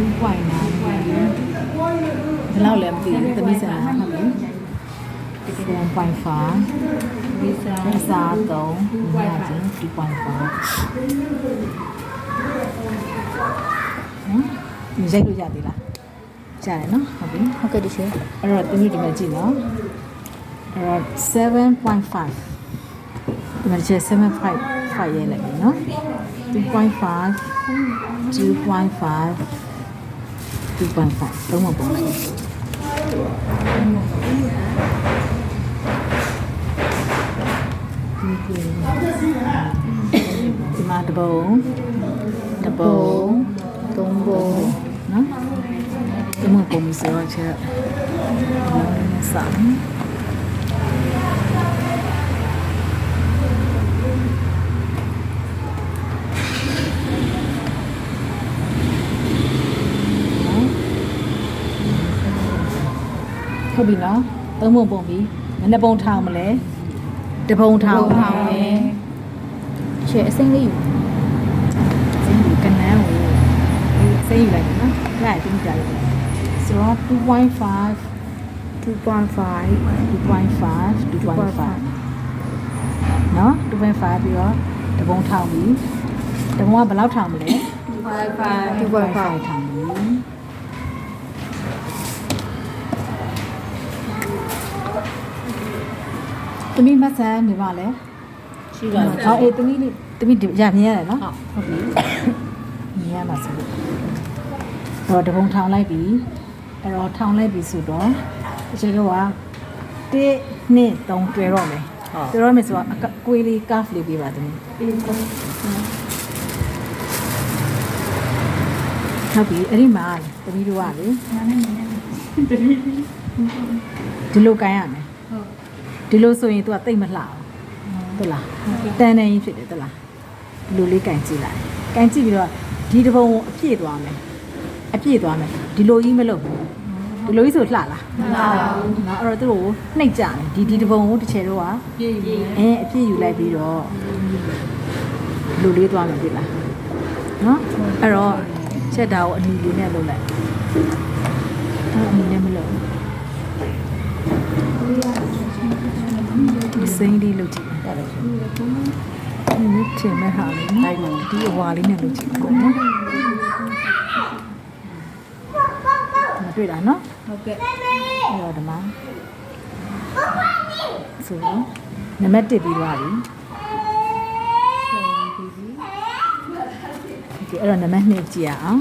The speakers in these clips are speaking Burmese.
2.9ဘယ်လောက်လဲမသိဘူးသမီးစံလားဟုတ်ပြီ7.5ဝိစာအစား3ညချင်း2.5ဟမ်ဒီရိုက်လို့ရသေးလားကြားတယ်နော်ဟုတ်ပြီဟုတ်ကဲ့ဒီရှင်အဲ့တော့သမီးဒီမှာကြည့်နော်အဲ့တော့7.5ဒီမှာကျ7.5 5ရေးလိုက်ပြီနော်2.5 2.5 2.5လုံးဝပုံလိုက်ဒီမှာတပုံတပုံသုံးပုံနော်ဒီမှာပုံစံတော့ချက်စမ်းဟုတ်ပြီနော် သုံးပုံပုံပြီမနေ့ပုံထောင်မလဲတပုံထောင်ထောင်မယ်ရှယ်အစိမ့်လေးယူစိတ်ယူကနန်းကိုစိတ်ယူလိုက်နော်အဲ့ဒါတင်ပြလိုက်ဆိုတော့2.5 2.5 2.5 2.5နော်2.5ပြီးတော့တပုံထောင်ပြီတပုံကဘယ်လောက်ထောင်မလဲ2.5 2.5ထောင် သမီးမဆန်နေပါလဲရှိပါဟောအေးသမီးလေးသမီးရမြင်ရတယ်နော်ဟုတ်ပြီမြင်ရမှာဆိုလို့အဲ့တော့တပုံထောင်လိုက်ပြီအဲ့တော့ထောင်လိုက်ပြီဆိုတော့အချိန်တော့က1 2 3တွဲတော့မယ်တွဲတော့မယ်ဆိုတော့အကကွေးလေး curve လေးပေးပါသမီးဟုတ်ပြီအဲ့ဒီမှာသမီးတို့ကလေဒီလိုကန်ရမယ် ဒီလိုဆိုရင် तू ကတိတ်မလှဘူးဟုတ်လားတန်တန်ကြီးဖြစ်တယ်ဟုတ်လားဒီလိုလေးကန်ကြည့်လိုက်ကန်ကြည့်ပြီးတော့ဒီတဘုံကိုအပြည့်သွားမယ်အပြည့်သွားမယ်ဒီလိုကြီးမလုပ်ဘူးဒီလိုကြီးဆိုလှလားမလှပါဘူးနော်အဲ့တော့သူတို့ကိုနှိပ်ကြတယ်ဒီဒီတဘုံကိုတစ်ချေတော့อ่ะပြည့်ယူအင်းအပြည့်ယူလိုက်ပြီးတော့လူလေးသွားမယ်ပြီလားနော်အဲ့တော့ချက်တာကိုအနီလေးနဲ့လုပ်လိုက်အဲ့အနီနဲ့မလုပ်ဘူး စိမ့်လေးလုပ်ကြည့်တယ်ဒီထင်မဲ့ဟာလေးနော်ဒီအဝါလေးနဲ့လုပ်ကြည့်ပါနော်မတွေ့တာနော်ဟုတ်ကဲ့အဲ့တော့ဒီမှာဆိုတော့နံပါတ်1ပြီးသွားပြီဒီအဲ့တော့နံပါတ်2ကြည့်ရအောင်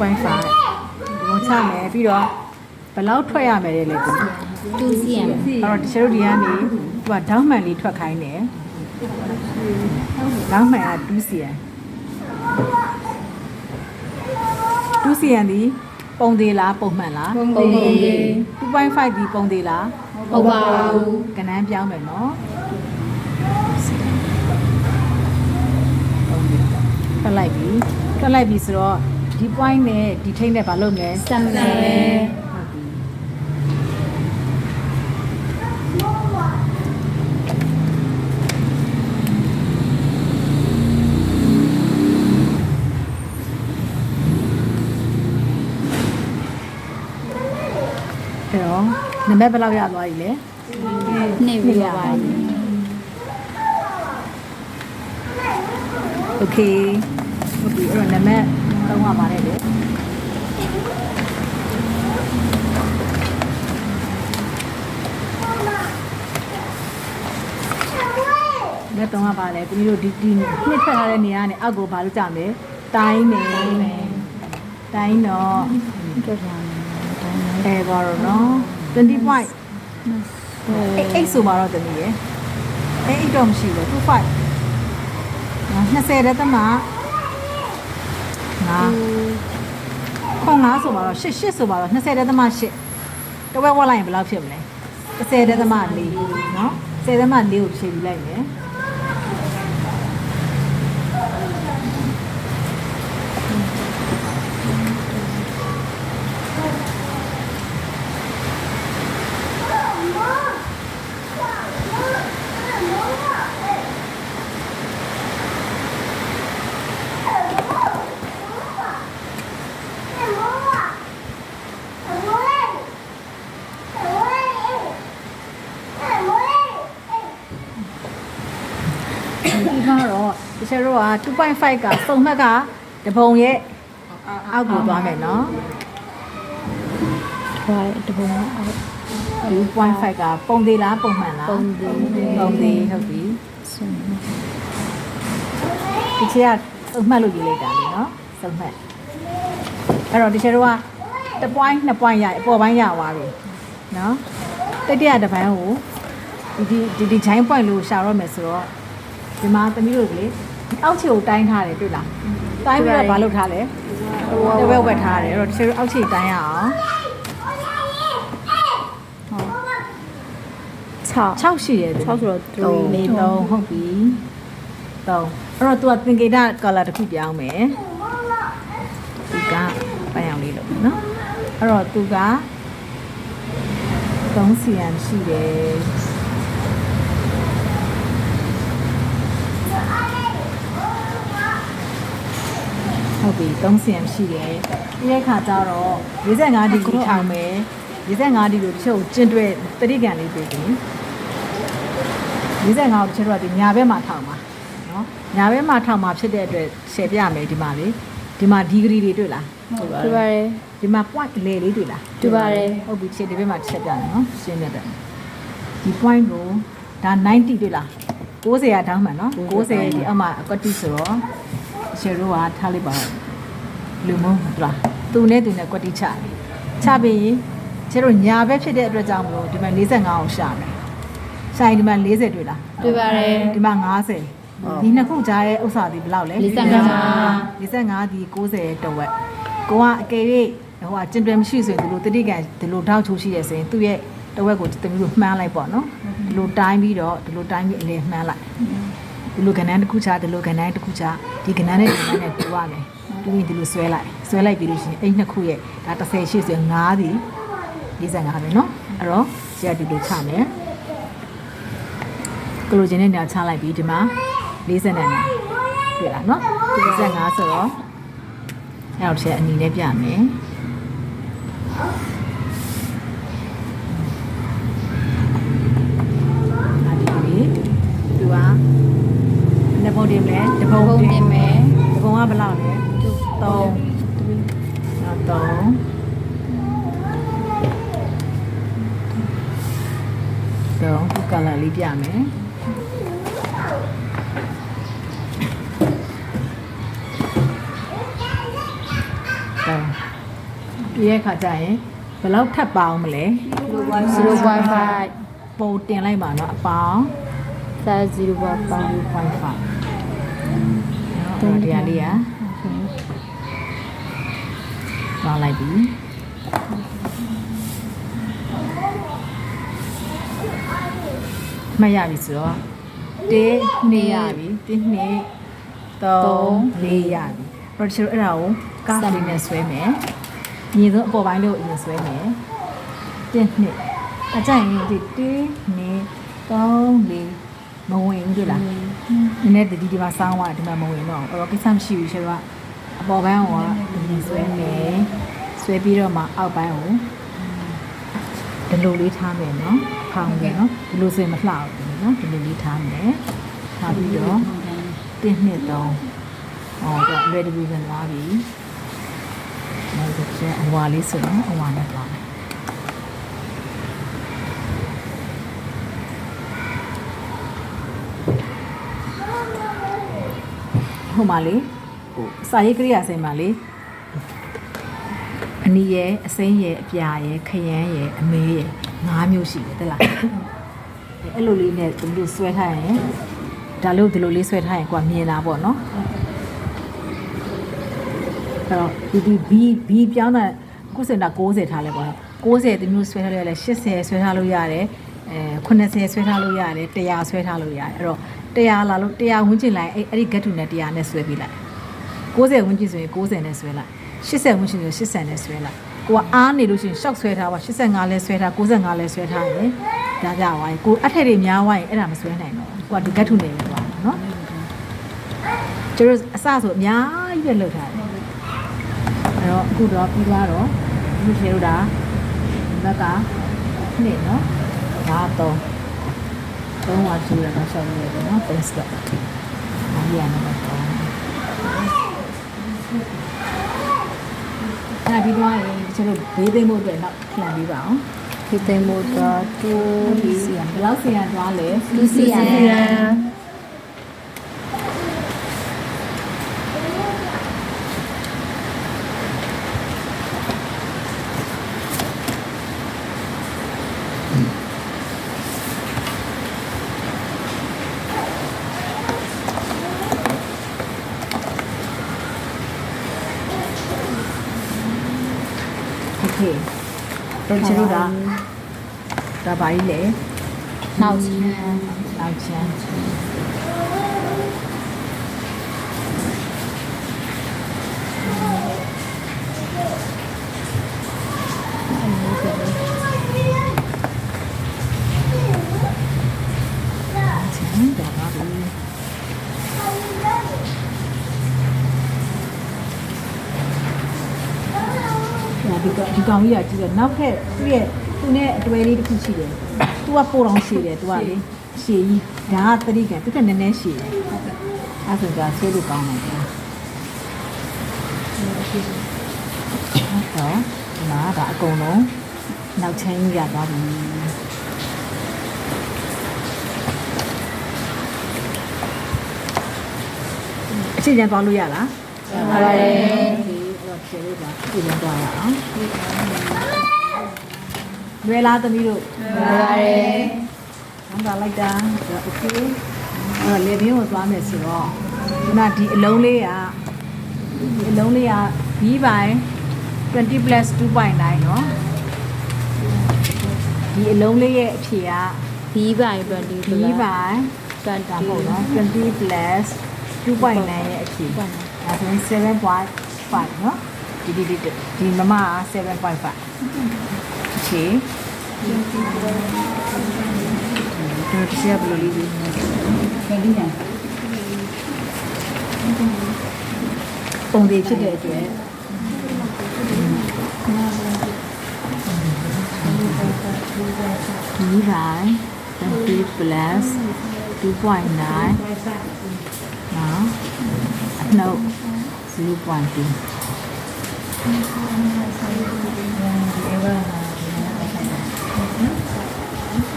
2.5ဒီပုံချမယ်ပြီးတော့ဘယ်လောက်ထွက်ရမယ်လဲလေတမီး2 cm အဲ့တော့တချို့တို့ဒီကနေသူကဒေါင်းမှန်လေးထွက်ခိုင်းတယ်ဒေါင်းမှန်က2 cm 2 cm ဒီပုံသေးလားပုံမှန်လားပုံသေး2.5ဒီပုံသေးလားဟုတ်ပါဘူးကနန်းပြောင်းမယ်နော်ထွက်လိုက်ပြီထွက်လိုက်ပြီဆိုတော့ ဒီ point နဲ့ဒီထိတ်နဲ့ဘာလုပ်မလဲစမ်းမယ်အဲ့တော့နံပါတ်ဘယ်လောက်ရသွားပြီလဲနေပြီပါ Okay ဟုတ်ပြီအဲ့တော့နံပါတ် သုံးရပါတယ်လေလက်သုံးရပါတယ်တမီးတို့ဒီဒီနှစ်ထက်ထားတဲ့နေရာကနေအောက်ကိုဘာလို့ကြမလဲတိုင်းနေတိုင်းတော့ကြွထားမယ်တိုင်းအဲပါတော့နော်20 point အဲ့အဲ့ဆိုမှတော့တမီးရယ်အဲ့အိတ်တော့မရှိဘူး25နော်20တဲ့သမ ငါခွန်ငါဆိုပါတော့8 8ဆိုပါတော့20တဲ့သမ8တဝက်ဝက်လိုက်ရင်ဘယ်လောက်ဖြစ်မလဲ10တဲ့သမ4နော်10သမ4ကိုဖြည့်ပြီးလိုက်မယ် ဒီမှာတော့တချို့တို့က 2.5ကစုံမှတ်ကတပုံရဲ့အောက်ကိုသွားမယ်နော်ထွားတဲ့တပုံအောက်2.5ကပုံသေးလားပုံမှန်လားပုံသေးပုံသေးဟုတ်ပြီဆိုရင်ဒီချက်ကစုံမှတ်လို့ယူလိုက်တာလေနော်စုံမှတ်အဲ့တော့တချို့တို့က1 point 2 point ရအပေါ်ပိုင်းရသွားပြီနော်တတိယတစ်ပိုင်းကိုဒီဒီဒီဂျိုင်း point လို့ရှာတော့မယ်ဆိုတော့ဒီမှာသမီးတို့ကလေ အောက်ခြေကိုတိုင်းထားတယ်တွေ့လားတိုင်းပြီးတော့ဘာလုပ်ထားလဲတဝက်ဝက်ထားတယ်အဲ့တော့တချို့အောက်ခြေတိုင်းရအောင်6 6ရှိတယ်6ဆိုတော့3 3 4 3ဟုတ်ပြီ3အဲ့တော့ तू ကသင်္ကေတ color တစ်ခုပြောင်းမယ်သူကပန်းရောင်လေးလို့နော်အဲ့တော့ तू က3 cm ရှိတယ် ဟုတ်ပြီ3 cm ရှိတယ်ဒီရဲ့ခါကျတော့45ဒီဂရီထောင်မယ်45ဒီဂရီတချို့ကျင်းတွဲတတိကန်လေးတွေ့တယ်45ကိုတချို့တို့ကဒီညာဘက်မှာထောင်ပါနော်ညာဘက်မှာထောင်မှာဖြစ်တဲ့အတွက်ရှယ်ပြမယ်ဒီမှာလေဒီမှာဒီဂရီတွေတွေ့လားတူပါတယ်ဒီမှာ point လေလေးတွေ့လားတူပါတယ်ဟုတ်ပြီခြေဒီဘက်မှာတစ်ချက်ပြမယ်နော်ရှင်းပြတယ်ဒီ point ကိုဒါ90တွေ့လား90ရာထောင်းမှန်နော်90ဒီအောက်မှာအကွက်တိဆိုတော့ ရှယ်တို့ကထားလိုက်ပါတော့လူမုန်းဟုတ်လားသူနဲ့သူနဲ့ကွက်တိချတယ်ချပြီးရင်ကျတို့ညာဘက်ဖြစ်တဲ့အတွက်ကြောင့်မလို့ဒီမှာ45အောင်ရှာမယ်ရှာရင်ဒီမှာ40တွေ့လားတူပါတယ်ဒီမှာ90ဒီနှစ်ခုကြားရဲ့ဥစ္စာဒီဘယ်လောက်လဲ45 45ဒီ90တဝက်ကိုကအကယ်၍ဟိုကကျင်တွယ်မရှိဆိုရင်ဒီလိုတတိကန်ဒီလိုထောက်ချိုးရှိရဆိုရင်သူ့ရဲ့တဝက်ကိုတမီးတို့မှန်းလိုက်ပေါ့နော်ဒီလိုတိုင်းပြီးတော့ဒီလိုတိုင်းပြီးအလဲမှန်းလိုက် ဒီလိုကဏ္ဍတစ်ခုချဒီလိုကဏ္ဍတစ်ခုချဒီကဏ္ဍနဲ့ဒီကဏ္ဍနဲ့တူရမယ်တူရင်ဒီလိုဆွဲလိုက်ဆွဲလိုက်ပြီးလို့ရှိရင်အဲ့နှစ်ခုရဲ့ဒါ30ရှိဆိုရင်9ဒီ45ပဲနော်အဲ့တော့ဆရာဒီလိုချမယ်ကလိုချင်တဲ့နေရာချလိုက်ပြီးဒီမှာ40နဲ့နေတွေ့လားနော်45ဆိုတော့အဲ့တော့ချက်အနီနဲ့ပြမယ်အဲ့ဒီလေးသူကနှစ်ပုံ တင်မယ်တစ်ပုံပုံတင်တင်မယ်တစ်ပုံကဘယ်လောက်လဲ3နော်3တော့ဒီကလာလေးပြမယ်တော့ပြည့်ရဲ့ခါကျရင်ဘယ်လောက်ထပ်ပါအောင်မလဲ0.5ပုံတင်လိုက်ပါတော့အပေါင်းဒါ0.5 0.5 နော်အဲ့ဒါလေးอ่ะပေါင်းလိုက်ပြီမှတ်ရပြီဆိုတော့တင်းနေရပြီတင်းနေ3 4ရပြီအဲ့တော့ကျွန်တော်အဲ့ဒါကိုကားလေးနဲ့ဆွဲမယ်ညီဆုံးအပေါ်ပိုင်းလို့အရင်ဆွဲမယ်တင်းနှစ်အကြိုင်ရင်ဒီတင်းနေ3 4 မဝင်ဘူးတွေ့လားနည်းနည်းတတိဒီမှာစောင်းသွားဒီမှာမဝင်တော့ဘူးအဲ့တော့ကိစ္စမရှိဘူးရှင်ကအပေါ်ပိုင်းကအရင်ဆွဲမယ်ဆွဲပြီးတော့မှအောက်ပိုင်းကိုဒီလိုလေးထားမယ်နော်ဖောင်းမယ်နော်ဒီလိုဆိုရင်မလှဘူးနော်ဒီလိုလေးထားမယ်ထားပြီးတော့တင်းနှစ်သုံးဟောတော့ ready ပြန်သွားပြီနောက်တစ်ချက်အဝါလေးဆိုတော့အဝါနဲ့သွားမယ် ဟိုမှာလေဟိုစာရေးကရိယာစိမ်မှာလေအနီရဲ့အစိမ်းရဲ့အပြာရဲ့ခရမ်းရဲ့အမေးရဲ့ငါးမျိုးရှိတယ်တဲ့လားအဲ့လိုလေးနဲ့သူတို့ဆွဲထားရင်ဒါလို့ဒီလိုလေးဆွဲထားရင်ကိုကမြင်တာပေါ့နော်အဲ့တော့ဒီဒီ B B ပြောင်းတာကိုစင်တာ60ထားလဲပေါ့နော်60ဒီမျိုးဆွဲထားလို့ရတယ်80ဆွဲထားလို့ရတယ်အဲ90ဆွဲထားလို့ရတယ်100ဆွဲထားလို့ရတယ်အဲ့တော့ 100လာလို့100ဝန်းကျင်လိုက်အဲ့အဲ့ဒီ get to နဲ့100နဲ့ဆွဲပြီးလိုက်60ဝန်းကျင်ဆိုရင်60နဲ့ဆွဲလိုက်80ဝန်းကျင်ဆို80နဲ့ဆွဲလိုက်ကိုကအားနေလို့ရှိရင် shock ဆွဲထားပါ85လဲဆွဲထား95လဲဆွဲထားရင်ဒါကြပါရင်ကိုအထက်တွေများသွားရင်အဲ့ဒါမဆွဲနိုင်တော့ဘူးကိုကဒီ get to နဲ့ပဲသွားတာနော်ကျတို့အစဆိုအများကြီးပဲလှုပ်ထားတယ်အဲ့တော့အခုတော့ပြီးသွားတော့ဒီချေတို့ဒါဒီဘက်ကနှစ်နော်ဒါတော့ သုံးဝါကျူရတော့ရှောက်ရတယ်နော်ပရက်စကအားရနေတော့အဲ့ပြီးသွားရင်ကျတို့ဘေးသိမ့်ဖို့အတွက်တော့ပြန်ပြီးပါအောင်ဒီသိမ်းဖို့တော့2 cm ဘယ်လောက် cm သွားလဲ2 cm တော့ကျတို့ဒါဒါပါကြီးလေနောက်ချမ်းနောက်ချမ်း ကဒီကောင်ကြီးကကြည့်တော့နောက်ထပ်သူ့ရဲ့သူနဲ့အတွေ့အလေးတစ်ခုရှိတယ်။ तू ကပိုတော်ရှိတယ် तू ကလေရှည်ကြီးဒါကသတိကသူကနည်းနည်းရှည်တယ်။အဲ့ဆိုကြဆွေးလို့ကောင်းတယ်ကွာ။ဟုတ်တော့ဒီမှာကအကုန်လုံးနောက်ချမ်းကြီးရသွားပြီ။အချိန်ကျန်သွားလို့ရလား။ပါပါတယ်ဒီတော့ ကျေလို့ပါပြည်ပြန်သွားရအောင်လွယ်လားသမီးတို့ ပါပါတယ် ဟမ်ပါလိုက်တာโอเคအဲ့တော့လေဘင်းကိုသွားမယ်ဆိုတော့ခုနဒီအလုံးလေးကဒီအလုံးလေးက B ပိုင်း20 plus 2.9เนาะဒီအလုံးလေးရဲ့အဖြေက B by 20 B ပိုင်းဒါမဟုတ်နော်20 plus 2.9ရဲ့အဖြေဒါဆိုရင်7.5เนาะ ဒီဒီဒီဒီမမက7.5အဖြေတို့တစ်ချက်ဘယ်လိုလေးပြီးနေပုံသေးဖြစ်တဲ့အတွက်ဒီပိုင်း20 plus 2.9နော်အနှုတ်0.2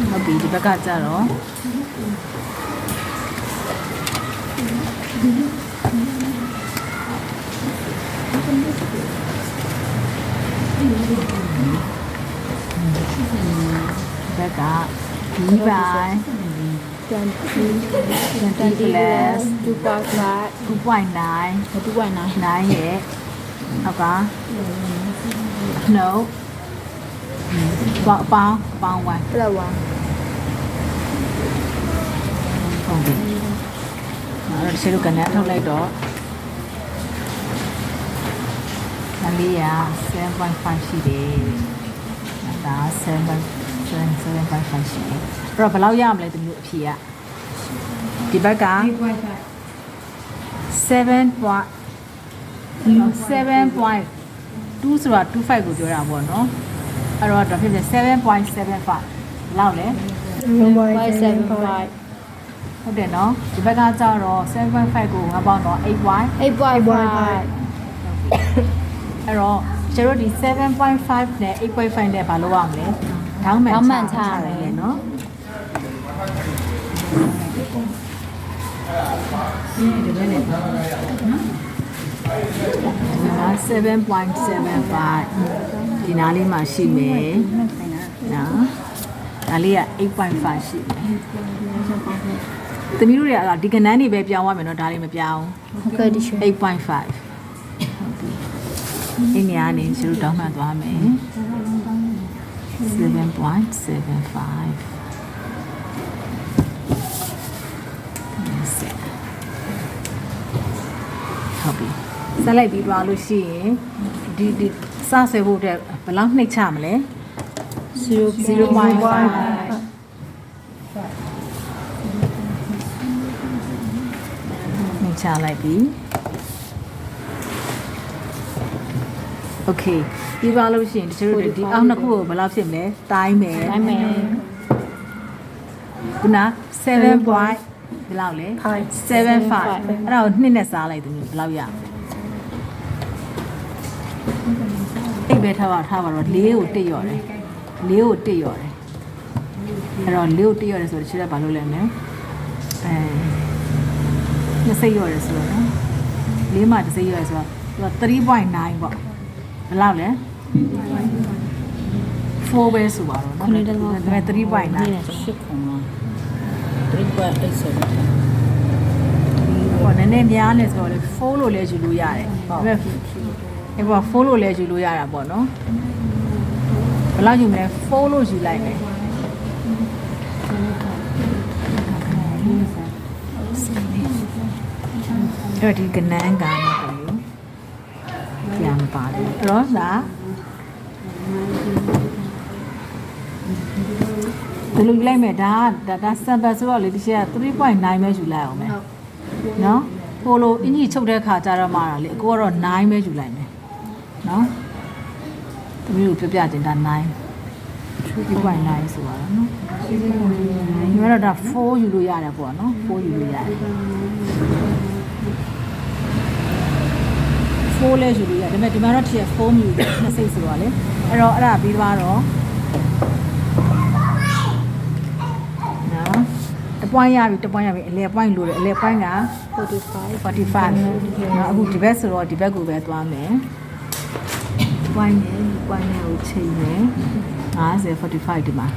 ဟုတ်ပြီဒီဘက်ကကြတော့ဒီဘက်ကဒီပိုင်း20 20 plus 2.5 2.9 2.9 9ရဲ့ နောက်ကနှုတ်ပေါင်းပေါင်းပေါင်းဝိုင်း plus 1ဟုတ်ပြီအဲ့တော့ရှေ့တို့ကနေထုတ်လိုက်တော့မလေးက7.5ရှိတယ်ဒါ7.7 7.5ရှိတယ်အဲ့တော့ဘယ်လောက်ရမလဲဒီမျိုးအဖြေကဒီဘက်က7.7 7.2ဆိုတာ25ကိုပြောတာပေါ့နော်အဲ့တော့ဒါဖြစ်ဖြစ်7.75လောက်လဲ1.75ဟုတ်တယ်နော်ဒီဘက်ကကျတော့7.5ကိုငါပေါင်းတော့8.5 8.5အဲ့တော့ကျတို့ဒီ7.5နဲ့8.5နဲ့ဘာလုပ်ရမလဲဒေါင်းမှန်ဒေါင်းမှန်ချရမယ်မယ်နော်ဒီဘက်နဲ့နော်ဒါ 7.75ဒီနားလေးမှာရှိမယ်နော်ဒါလေးက8.5ရှိမယ်သမီးတို့တွေကဒီကနန်းတွေပဲပြောင်းသွားမယ်နော်ဒါတွေမပြောင်းဟုတ်ကဲ့ဒီရှင်8.5ဟုတ်ပြီအင်းညာနေကျတို့တောင်းမှန်သွားမယ်7.75ဟုတ်ပြီ ဆက်လိုက်ပြီးသွားလို့ရှိရင်ဒီဒီစဆွဲဖို့အတွက်ဘယ်လောက်နှိမ့်ချမလဲ0.5 0.5ချလိုက်ပြီ Okay ဒီပါလို့ရှိရင်တချို့တွေဒီအောက်နှစ်ခုကိုဘယ်လောက်ဖြစ်မလဲတိုင်းမယ်တိုင်းမယ်ခုန7.5ဘယ်လောက်လဲ75အဲ့ဒါကို2နဲ့စားလိုက်သူမျိုးဘယ်လောက်ရမလဲ ပဲထားပါထားပါတော့၄ကိုတစ်ရော်တယ်၄ကိုတစ်ရော်တယ်အဲ့တော့၄ကိုတစ်ရော်တယ်ဆိုတော့တချို့ကဘာလုပ်လဲမလဲအဲနှစ်စိတ်ရော်တယ်ဆိုတော့နော်၄မှာတစ်စိတ်ရော်တယ်ဆိုတော့သူက3.9ပေါ့ဘယ်လောက်လဲ4ပဲဆိုပါတော့နော်ခုနှစ်တလုံးဒါပေမဲ့3.9ရှစ်ခုံလား3.8ဆိုတော့ဟောနည်းနည်းများလဲဆိုတော့လေဖုန်းလို့လဲယူလို့ရတယ်ဒါပေမဲ့ အဲ့ပေါ်ဖုန်းလို့လဲယူလို့ရတာပေါ့နော်ဘယ်လောက်ယူမလဲဖုန်းလို့ယူလိုက်မယ်အဲ့တော့ဒီကနန်းကနဲ့ကိုပြန်ပါလို့အဲ့တော့ဒါဒီလိုယူလိုက်မယ်ဒါကဒါဒါ sample ဆိုတော့လေဒီရှက်က3.9ပဲယူလိုက်အောင်မယ်နော်ဟိုလိုအင်ကြီးချုပ်တဲ့ခါကျတော့မှတာလေအကိုကတော့9ပဲယူလိုက်မယ် နော်တမီးတို့ပြပြတင်တာ9 3.9ဆိုပါတော့နော်ညီမတို့ဒါ4ယူလို့ရတယ်ပေါ့နော်4ယူလို့ရတယ်4လဲယူလို့ရတယ်ဒါပေမဲ့ဒီမှာတော့ထည့်4မြူနှစ်စိတ်ဆိုတော့လေအဲ့တော့အဲ့ဒါပြီးသွားတော့နော်တပွိုင်းရပြီတပွိုင်းရပြီအလဲပွိုင်းလို့တယ်အလဲပွိုင်းက45 45နော်အခုဒီဘက်ဆိုတော့ဒီဘက်ကိုပဲသွားမယ် ပွိုင်းနေပွိုင်းနေကိုချိန်မယ်50 45ဒီမှာ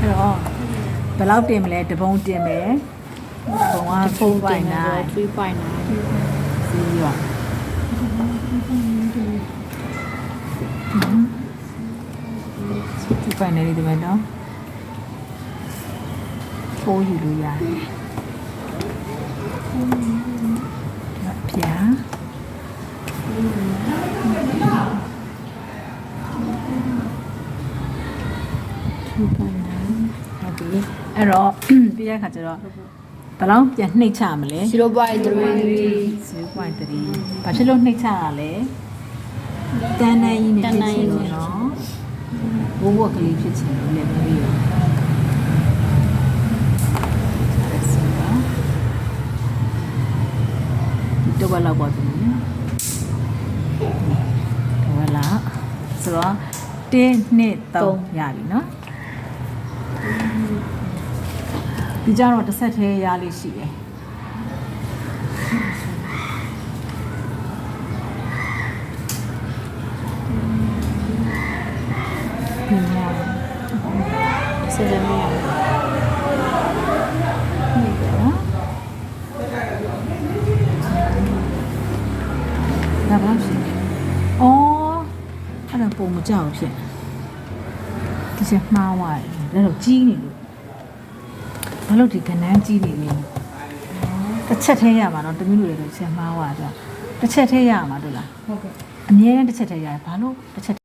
အဲ့တော့ဘယ်လောက်တင်မလဲတပုံတင်မယ်ပုံကဖုန်းတင်တယ်4.9 3.9စီးရောဒီပိုင်းနေဒီမှာနော် ဖိုးယူလို့ရတယ်ပြာသူပိုင်းနေဟုတ်ပြီအဲ့တော့ပြီးတဲ့အခါကျတော့ဘယ်လောက်ပြန်နှိမ့်ချမလဲ0.3 0.3ဘာဖြစ်လို့နှိမ့်ချတာလဲတန်းနိုင်ကြီးနဲ့ဖြစ်ချင်လို့နော်ဘိုးဘွက်ကလေးဖြစ်ချင်လို့လည်းမပြီးရောဒီ တော့ဘယ်လောက်ပါသူတော့ဘယ်လောက်ဆိုတော့1 2 3ရပြီနော်ဒီကြတော့တစ်ဆက်သေးရလေးရှိတယ်မြင်ရဆက်စပ်မရဘူးနော်ဒါဘာဖြစ်လဲအော်အဲ့ဒါပုံ မကြောက်ဖြစ်ဒီချက်မှားသွားတယ်ဒါတော့ကြီးနေလို့ဘာလို့ဒီကနန်းကြီးနေလဲတစ်ချက်သေးရမှာနော်တမီးလူတွေတော့ချက်မှားသွားကြတစ်ချက်သေးရမှာတို့လားဟုတ်ကဲ့အမြဲတမ်းတစ်ချက်သေးရတယ်ဘာလို့တစ်ချက်